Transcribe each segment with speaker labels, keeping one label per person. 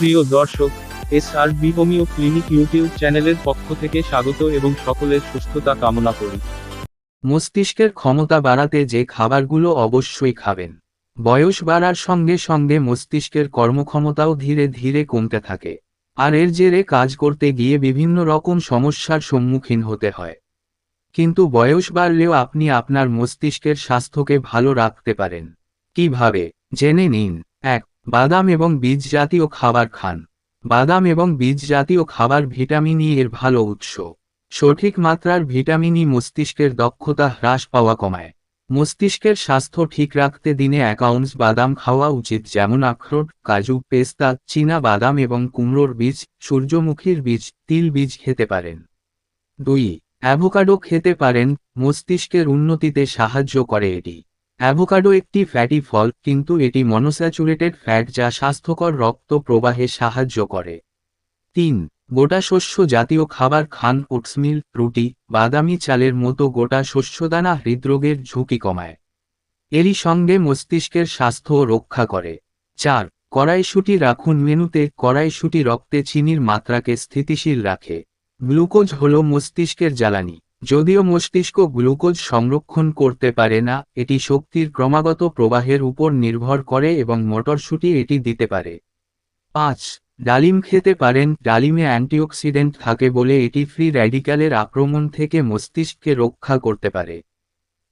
Speaker 1: প্রিয় দর্শক S R B homeo clinic YouTube চ্যানেলের পক্ষ থেকে স্বাগত এবং সকলের সুস্থতা কামনা করি।
Speaker 2: মস্তিষ্কের ক্ষমতা বাড়াতে যে খাবারগুলো অবশ্যই খাবেন। বয়স বাড়ার সঙ্গে সঙ্গে মস্তিষ্কের কর্মক্ষমতাও ধীরে ধীরে কমতে থাকে। আর এর জেরে কাজ করতে গিয়ে বিভিন্ন রকম সমস্যার সম্মুখীন হতে হয়। কিন্তু বয়স বাড়লেও আপনি আপনার মস্তিষ্কের স্বাস্থ্যকে ভালো রাখতে পারেন। কীভাবে? জেনে নিন। এক বাদাম এবং বীজ জাতীয় খাবার খান। বাদাম এবং বীজ জাতীয় খাবার ভিটামিন ই এর ভালো উৎস। সঠিক মাত্রার ভিটামিন ই মস্তিষ্কের দক্ষতা হ্রাস পাওয়া কমায়। মস্তিষ্কের স্বাস্থ্য ঠিক রাখতে দিনে আউন্স বাদাম খাওয়া উচিত যেমন আখরোট, কাজু, পেস্তা, চীনা বাদাম এবং কুমড়োর বীজ, সূর্যমুখীর বীজ, তিল বীজ খেতে পারেন। দুই, অ্যাভোকাডো খেতে পারেন, মস্তিষ্কের উন্নতিতে সাহায্য করে এটি। অ্যাভোকাডো একটি ফ্যাটি ফল, কিন্তু এটি মনোস্যাচুরেটেড ফ্যাট যা স্বাস্থ্যকর রক্ত প্রবাহে সাহায্য করে। তিন, গোটা শস্য জাতীয় খাবার খান, ওটসমিল, রুটি, বাদামি চালের মতো গোটা শস্যদানা হৃদরোগের ঝুঁকি কমায়। এরই সঙ্গে মস্তিষ্কের স্বাস্থ্য রক্ষা করে। চার, কড়াইশুটি রাখুন মেনুতে, কড়াইশুটি রক্তে চিনির মাত্রাকে স্থিতিশীল রাখে। গ্লুকোজ হল মস্তিষ্কের জ্বালানি। যদিও মস্তিষ্ক গ্লুকোজ সংরক্ষণ করতে পারে না, এটি শক্তির ক্রমাগত প্রবাহের উপর নির্ভর করে এবং মটরশুঁটি এটি দিতে পারে। পাঁচ, ডালিম খেতে পারেন, ডালিমে অ্যান্টিঅক্সিডেন্ট থাকে বলে এটি ফ্রি র্যাডিক্যালের আক্রমণ থেকে মস্তিষ্ককে রক্ষা করতে পারে।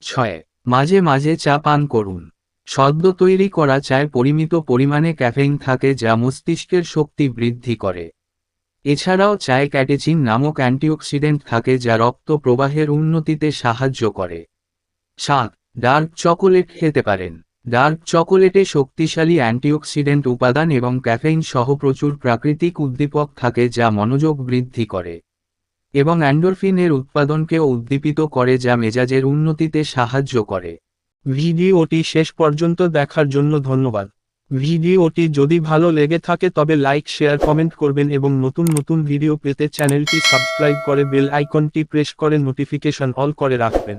Speaker 2: ছয়, মাঝে মাঝে চা পান করুন। সদ্য তৈরি করা চায় পরিমিত পরিমাণে ক্যাফেইন থাকে যা মস্তিষ্কের শক্তি বৃদ্ধি করে। এছাড়াও চায় ক্যাটেচিন নামক অ্যান্টিঅক্সিডেন্ট থাকে যা রক্ত প্রবাহের উন্নতিতে সাহায্য করে। সাত, ডার্ক চকোলেট খেতে পারেন। ডার্ক চকোলেটে শক্তিশালী অ্যান্টিঅক্সিডেন্ট উপাদান এবং ক্যাফেইন সহ প্রচুর প্রাকৃতিক উদ্দীপক থাকে যা মনোযোগ বৃদ্ধি করে এবং অ্যান্ডোরফিনের উৎপাদনকেও উদ্দীপিত করে যা মেজাজের উন্নতিতে সাহায্য করে।
Speaker 1: ভিডিওটি শেষ পর্যন্ত দেখার জন্য ধন্যবাদ। ভিডিওটি যদি ভালো লেগে থাকে তবে লাইক, শেয়ার, কমেন্ট করবেন এবং নতুন নতুন ভিডিও পেতে চ্যানেলটি সাবস্ক্রাইব করে বেল আইকনটি প্রেস করে নোটিফিকেশন অল করে রাখবেন।